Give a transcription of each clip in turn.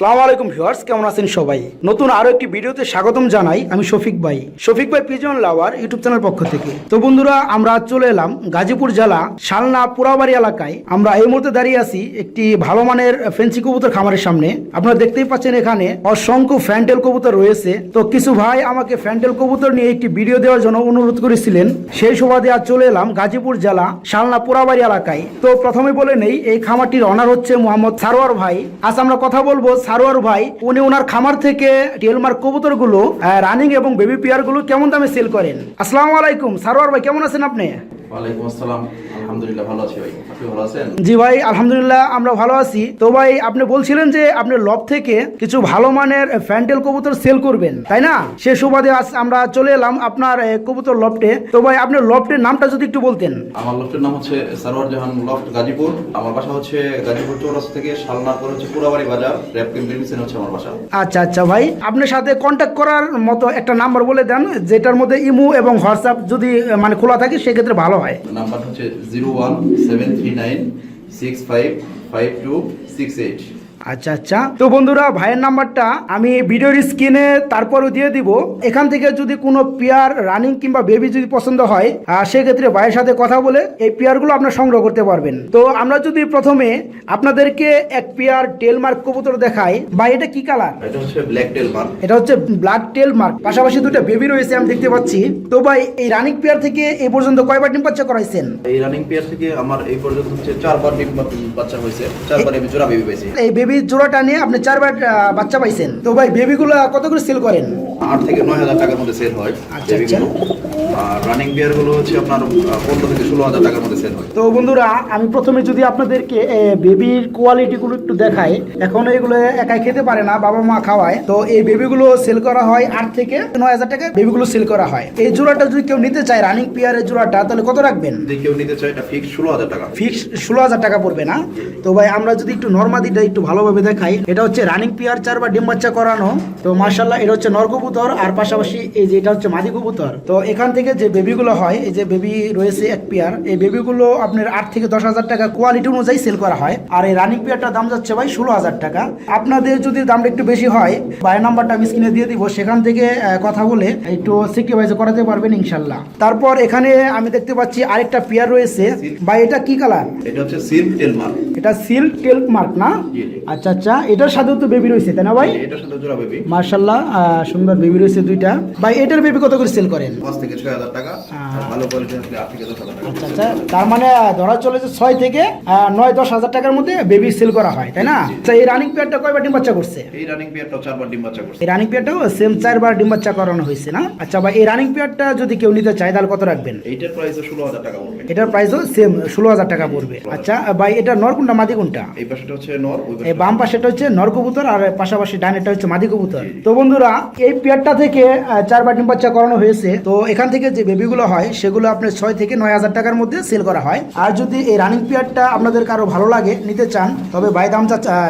সালাম আলাইকুম ভিউয়ার্স, কেমন আছেন সবাই? নতুন আরও একটি ভিডিওতে স্বাগতম জানাই আমি শফিক ভাই। শফিক ভাই পিজন লাওয়ার ইউটিউব চ্যানেল পক্ষ থেকে। তো বন্ধুরা, আমরা চলে এলাম গাজীপুর জেলা শালনা পুরাবাড়ি এলাকায়। আমরা এই মুহূর্তে দাঁড়িয়ে আছি একটি ভালো মানের ফেন্সি কবুতর খামারের সামনে। আপনারা দেখতেই পাচ্ছেন এখানে অসংখ্য ফ্যান্টেল কবুতর রয়েছে। তো কিছু ভাই আমাকে ফ্যান্টেল কবুতর নিয়ে একটি ভিডিও দেওয়ার জন্য অনুরোধ করেছিলেন। সেই সুবাদে আজ চলে এলাম গাজীপুর জেলা শালনা পুরাবাড়ি এলাকায়। তো প্রথমে বলে নেই, এই খামারটির অনার হচ্ছে মোহাম্মদ সারোয়ার ভাই। আজ আমরা কথা বলব সারোয়ার ভাই, উনি ওনার খামার থেকে টেলমার্ক কবুতরগুলো রানিং এবং বেবি পেয়ারগুলো কেমন দামে সেল করেন? আসসালামু আলাইকুম, সারোয়ার ভাই, কেমন আছেন আপনি? ওয়ালাইকুম আসসালাম। আলহামদুলিল্লাহ ভালো আছি ভাই। আপনি ভালো আছেন? জি ভাই আলহামদুলিল্লাহ আমরা ভালো আছি। তো ভাই আপনি বলছিলেন যে আপনি লব থেকে কিছু ভালো মানের ফ্যান্টেল কবুতর সেল করবেন তাই না? সে সুবাদে আজ আমরা চলে এলাম আপনার কবুতর লফটে তো ভাই আপনার লফটের নামটা যদি একটু বলতেন। আমার লফটের নাম হচ্ছে সারোয়ার জাহান লফট গাজীপুর। আমার বাসা হচ্ছে গাজীপুর চৌরাস্তা থেকে পর হচ্ছে পুরাবাড়ি বাজার র্যাপ হচ্ছে আমার বাসা। আচ্ছা আচ্ছা ভাই আপনার সাথে কন্ট্যাক্ট করার মতো একটা নাম্বার বলে দেন যেটার মধ্যে ইমো এবং হোয়াটসঅ্যাপ যদি মানে খোলা থাকে সেক্ষেত্রে ভালো হয়। নাম্বার হচ্ছে zero one seven three nine six five five two six eight আচ্ছা আচ্ছা। তো বন্ধুরা ভাইয়ের নাম্বারটা আমি ভিডিওর স্ক্রিনে তারপরও দিয়ে দিব। এখান থেকে যদি কোনো পেয়ার রানিং কিংবা বেবি যদি পছন্দ হয় সেক্ষেত্রে ভাইয়ের সাথে কথা বলে এই পেয়ারগুলো আপনার সংগ্রহ করতে পারবেন। তো আমরা যদি প্রথমে আপনাদেরকে এক পেয়ার টেলমার্ক কবুতর দেখাই। বা এটা কি কালার? এটা হচ্ছে ব্ল্যাক টেল মার্ক। এটা হচ্ছে ব্ল্যাক টেল মার্ক। পাশাপাশি দুটো বেবি রয়েছে আমি দেখতে পাচ্ছি। তো ভাই এই রানিং পেয়ার থেকে এই পর্যন্ত কয়বার ডিম বাচ্চা করাইছেন? এই রানিং পেয়ার থেকে আমার এই পর্যন্ত হচ্ছে চারবার ডিম বাচ্চা হয়েছে। চারবার আমি জোড়া বেবি পেয়েছি এই বেবি জোড়াটা নিয়ে আপনি চারবার বাচ্চা পাইছেন। তো ভাই বেবিগুলো কত করে সেল করেন? আট থেকে নয় হাজার টাকার মধ্যে সেল হয় আচ্ছা, আর রানিং পেয়ারগুলো হচ্ছে আপনার পনেরো থেকে ষোলো হাজার টাকার মধ্যে সেল হয়। তো বন্ধুরা আমি প্রথমে যদি আপনাদেরকে বেবির কোয়ালিটিগুলো একটু দেখাই। এখন এগুলো একাই খেতে পারে না বাবা মা খাওয়ায়। তো এই বেবিগুলো সেল করা হয় আট থেকে নয় হাজার টাকা বেবিগুলো সেল করা হয়। এই জোড়াটা যদি কেউ নিতে চায় রানিং পিয়ারের জোড়াটা তাহলে কত রাখবেন? যদি কেউ নিতে চায় এটা ফিক্স ষোলো হাজার টাকা। ফিক্স ষোলো হাজার টাকা পড়বে না। তো ভাই আমরা যদি একটু নর্মাদিটা একটু ভালোভাবে দেখাই এটা হচ্ছে রানিং পিয়ার চার বা ডিম বাচ্চা করানো। তো মার্শাল্লাহ এটা হচ্ছে নরকবুতর আর পাশাপাশি এই যে এটা হচ্ছে মাদি কবুতর। তো এখান থেকে যে বেবিগুলো হয় এই যে বেবি রয়েছে এক পেয়ার এই বেবিগুলো আপনার আট থেকে দশ হাজার টাকা কোয়ালিটি অনুযায়ী সেল করা হয়। আর এই রানিং পেয়ারটার দাম যাচ্ছে ভাই ষোলো হাজার টাকা। আপনাদের যদি দামটা একটু বেশি হয় বাই নাম্বারটা আমি স্ক্রিনে দিয়ে দিব সেখান থেকে কথা বলে একটু সিকিউরাইজ করাতে পারবেন ইনশাল্লাহ। তারপর এখানে আমি দেখতে পাচ্ছি আরেকটা পেয়ার রয়েছে। বা এটা কি কালার এটা হচ্ছে সিল্ক টেল মার্ক এটা সিল টেল মার্ক না। আচ্ছা আচ্ছা এটার সাথেও তো বেবি রয়েছে তাই না ভাই? এটার সাথে জোড়া বেবি মার্শাল্লাহ সুন্দর বেবি রয়েছে দুইটা। ভাই এটার বেবি কত করে সেল করেন? পাঁচ থেকে ছয় হাজার টাকা। ভালো কোয়ালিটি আসলে আট থেকে দশ হাজার আচ্ছা আচ্ছা। তার মানে ধরা চলে যে ছয় থেকে নয় দশ হাজার টাকার মধ্যে বেবি সেল করা হয় তাই না? আচ্ছা এই রানিং পেয়ারটা কয়বার ডিম বাচ্চা করছে? এই রানিং পেয়ারটা চারবার ডিম বাচ্চা করছে। এই রানিং পেয়ারটাও সেম চারবার ডিম বাচ্চা করানো হয়েছে না? আচ্ছা ভাই এই রানিং পেয়ারটা যদি কেউ নিতে চায় তাহলে কত রাখবেন? এইটার প্রাইস ষোলো হাজার টাকা পড়বে। এটার প্রাইসও সেম ষোলো হাজার টাকা পড়বে। আচ্ছা ভাই এটা নর কোনটা মাদি কোনটা? এই পাশেটা হচ্ছে নর এই বাম পাশেটা হচ্ছে নর কবুতর আর পাশাপাশি ডানেরটা হচ্ছে মাদি কবুতর। তো বন্ধুরা এই পেয়ারটা থেকে চারবার ডিম বাচ্চা করানো হয়েছে। তো এখান থেকে যে বেবিগুলো হয় সেগুলো আপনার ছয় থেকে নয় হাজার টাকার মধ্যে সেল করা হয়। আর যদি এই রানিং পেয়ারটা আপনাদের কারও ভালো লাগে নিতে চান তবে বাই দাম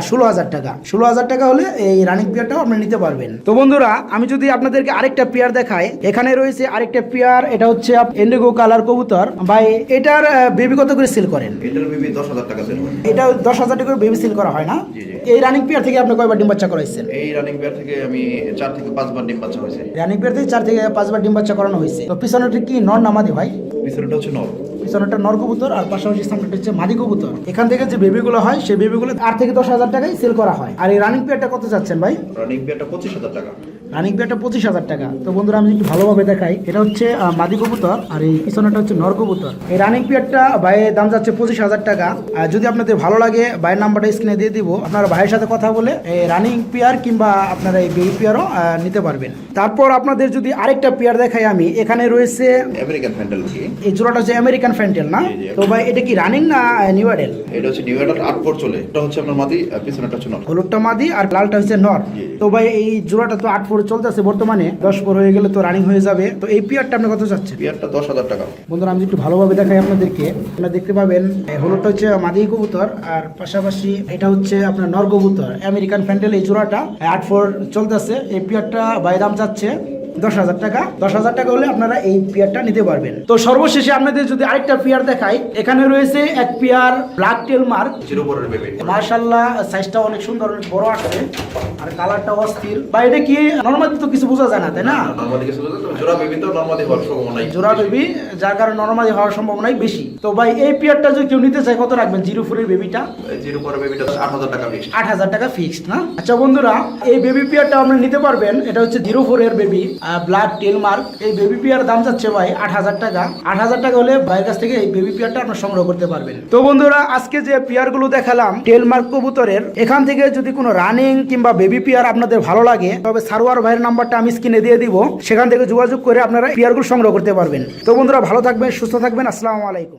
ষোলো হাজার টাকা। ষোলো হাজার টাকা হলে এই রানিং পেয়ারটাও আপনি নিতে পারবেন। তো বন্ধুরা আমি যদি আপনাদেরকে আরেকটা পেয়ার দেখাই এখানে রয়েছে আরেকটা পেয়ার এটা হচ্ছে ইন্ডিগো কালার কবুতর। ভাই এটার বেবি কত করে সেল করেন? এটার বেবি দশ হাজার টাকা সেল হয়। এটা দশ হাজার টাকা বেবি সেল করা হয় না। এই রানিং পেয়ার থেকে আপনি কয়বার ডিম বাচ্চা করাইছেন? এই রানিং পেয়ার থেকে আমি চার থেকে পাঁচবার ডিম বাচ্চা হয়েছে। রানিং পেয়ার চার থেকে পাঁচবার ডিম বাচ্চা করানো হয়েছে। তো পিছনেটা কি নর নামাদি ভাই? পিছনেটা হচ্ছে নর। পিছনেটা নর কবুতর আর পাশাপাশি সামনেটা হচ্ছে মাদি কবুতর। এখান থেকে যে বেবিগুলো হয় সেই বেবিগুলো আট থেকে দশ হাজার টাকায় সেল করা হয়। আর এই রানিং পেয়ারটা কত চাচ্ছেন ভাই? রানিং পেয়ারটা পঁচিশ হাজার টাকা। রানিং পেয়ারটা পঁচিশ হাজার টাকা। তো বন্ধুরা আমি একটু ভালোভাবে দেখাই। এটা হচ্ছে মাদি কবুতর আর এই পিছনেটা হচ্ছে নর কবুতর। এই রানিং পেয়ারটা ভাইয়ের দাম যাচ্ছে পঁচিশ হাজার টাকা। আর যদি আপনাদের ভালো লাগে ভাইয়ের নাম্বারটা স্ক্রিনে দিয়ে দিব। আপনারা ভাইয়ের সাথে কথা বলে এই রানিং পেয়ার কিংবা আপনারা এই বেবি পেয়ারও নিতে পারবেন। তারপর আপনাদের যদি আরেকটা পেয়ার দেখাই আমি এখানে রয়েছে আমেরিকান এই জোড়াটা হচ্ছে আমেরিকান ফ্যান্টেল না। তো ভাই এটা কি রানিং না নিউ অ্যাডেল এটা হচ্ছে নিউ এডার আট পর চলে। এটা হচ্ছে আপনার মাদি পিছনেটা হচ্ছে নর। হলুদটা মাদি আর লালটা হচ্ছে নর। তো ভাই এই জোড়াটা তো আট ফোর চলতেছে বর্তমানে দশ পর হয়ে গেলে তো রানিং হয়ে যাবে। তো এই পিয়ারটা আপনি কত চাচ্ছেন? পিয়ারটা দশ হাজার টাকা। বন্ধুরা আমি একটু ভালোভাবে দেখাই আপনাদেরকে আপনারা দেখতে পাবেন হলুদটা হচ্ছে মাদি কবুতর আর পাশাপাশি এটা হচ্ছে আপনার নর কবুতর আমেরিকান ফ্যান্ডেল এই জোড়াটা আট ফোর চলতেছে এই পিয়ারটা বাই দাম যাচ্ছে দশ হাজার টাকা। দশ হাজার টাকা হলে আপনারা এই পেয়ারটা নিতে পারবেন। তো সর্বশেষে আপনাদের যদি আরেকটা পেয়ার দেখাই এখানে রয়েছে এক পেয়ার ব্ল্যাক টেল মার্ক মার্শাল্লাহ সাইজটা অনেক সুন্দর অনেক বড় আছে আর কালারটা অস্থির। বা এটা কি নর্মালি তো কিছু বোঝা যায় না তাই না? জোড়া বেবি যার কারণে নর্মালি হওয়ার সম্ভাবনাই বেশি। তো ভাই এই পেয়ারটা যদি কেউ নিতে চায় কত রাখবেন? জিরো ফোরের বেবিটা জিরো পরের বেবিটা আট হাজার টাকা ফিক্সড আট হাজার টাকা ফিক্সড না? আচ্ছা বন্ধুরা এই বেবি পেয়ারটা আপনি নিতে পারবেন। এটা হচ্ছে জিরো ফোর এর বেবি ব্লাড টেল মার্ক এই বেবি পেয়ার দাম যাচ্ছে ভাই আট হাজার টাকা। আট হাজার টাকা হলে ভাইয়ের কাছ থেকে এই বেবি পেয়ারটা আপনার সংগ্রহ করতে পারবেন। তো বন্ধুরা, আজকে যে পেয়ারগুলো দেখালাম টেল মার্ক কবুতরের, এখান থেকে যদি কোনো রানিং কিংবা বেবি পেয়ার আপনাদের ভালো লাগে, তবে সারোয়ার ভাইয়ের নাম্বারটা আমি স্ক্রিনে দিয়ে দিব। সেখান থেকে যোগাযোগ করে আপনারা পেয়ারগুলো সংগ্রহ করতে পারবেন। তো বন্ধুরা, ভালো থাকবেন, সুস্থ থাকবেন। আসসালামু আলাইকুম।